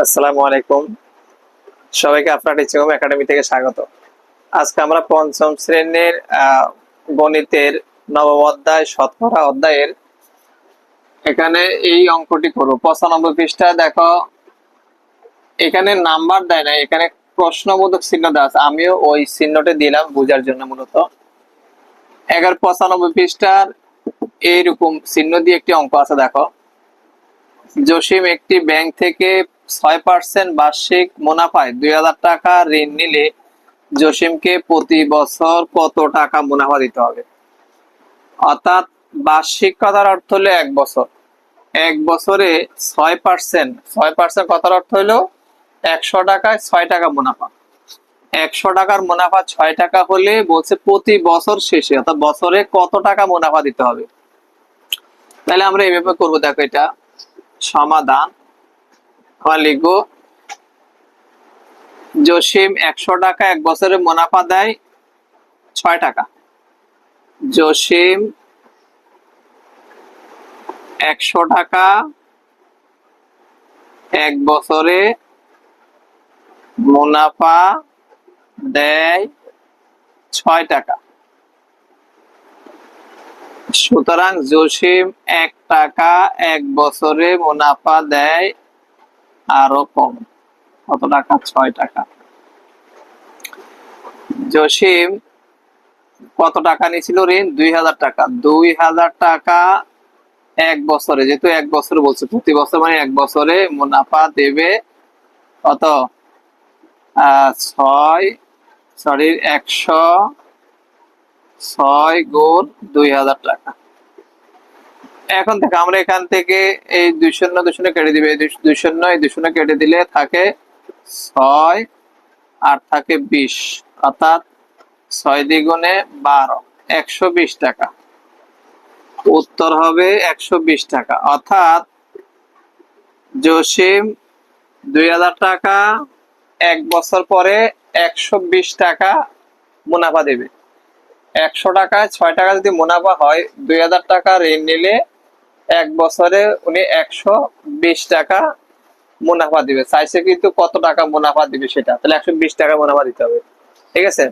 আসসালামু আলাইকুম। সবাইকে আপনার টিচিং একাডেমি থেকে স্বাগত। আজকে আমরা পঞ্চম শ্রেণির গণিতের নবম অধ্যায়, শতকরা অধ্যায়ের এখানে এই অঙ্কটি করব। পঁচানব্বই পৃষ্ঠা, দেখো, এখানে নাম্বার দেয় না এখানে প্রশ্নবোধক চিহ্ন দেওয়া আছে। আমিও ওই চিহ্নটি দিলাম বোঝার জন্য মূলত। এগারো, পঁচানব্বই পৃষ্ঠার এইরকম চিহ্ন দিয়ে একটি অঙ্ক আছে, দেখো। জসিম একটি ব্যাংক থেকে ছয় পার্সেন্ট বার্ষিক মুনাফায় দুই হাজার টাকা ঋণ নিলে জসিমকে প্রতি বছর কত টাকা মুনাফা দিতে হবে? অর্থাৎ বার্ষিক কথার অর্থ হলো এক বছর। এক বছরে ছয় পার্সেন্ট ছয় পার্সেন্ট কথার অর্থ হলো একশো টাকায় ছয় টাকা মুনাফা। একশো টাকার মুনাফা ছয় টাকা হলে বলছে প্রতি বছর শেষে, অর্থাৎ বছরে কত টাকা মুনাফা দিতে হবে? তাহলে আমরা এইভাবে করব। দেখো এটা সমাধান। লিখব জসিম একশো টাকা এক বছরে মুনাফা দেয়, ছয় টাকা। জসিম একশো টাকা এক বছরে মুনাফা দেয়, ছয় টাকা। সুতরাং জসিম এক টাকা এক বছরে মুনাফা দেয় আরও কম। কত টাকা? ছয় টাকা। জসিম কত টাকা নিয়েছিল ঋণ দুই হাজার টাকা। দুই হাজার টাকা এক বছরে। যেহেতু এক বছর বলছে, প্রতি বছর মানে এক বছরে মুনাফা দেবে কত? ছয় সরি একশো ছয় গুণ দুই হাজার টাকা। এখন থেকে আমরা এখান থেকে এই দুই শূন্য দুই শূন্য কেটে দিবে। দুই শূন্য এই দুই শূন্য কেটে দিলে থাকে ছয়, আর থাকে বিশ। অর্থাৎ ছয় দ্বিগুণে বারো, একশো বিশ টাকা। উত্তর হবে একশো বিশ টাকা। অর্থাৎ জসিম দুই হাজার টাকা, এক বছর পরে একশো বিশ টাকা মুনাফা দেবে। একশো টাকায় ছয় টাকা যদি মুনাফা হয়, দুই হাজার টাকা ঋণ নিলে এক বছরে উনি একশো বিশ টাকা মুনাফা দিবে। চাইছে কিন্তু কত টাকা মুনাফা দিবে সেটা? তাহলে একশো বিশ টাকা মুনাফা দিতে হবে। ঠিক আছে?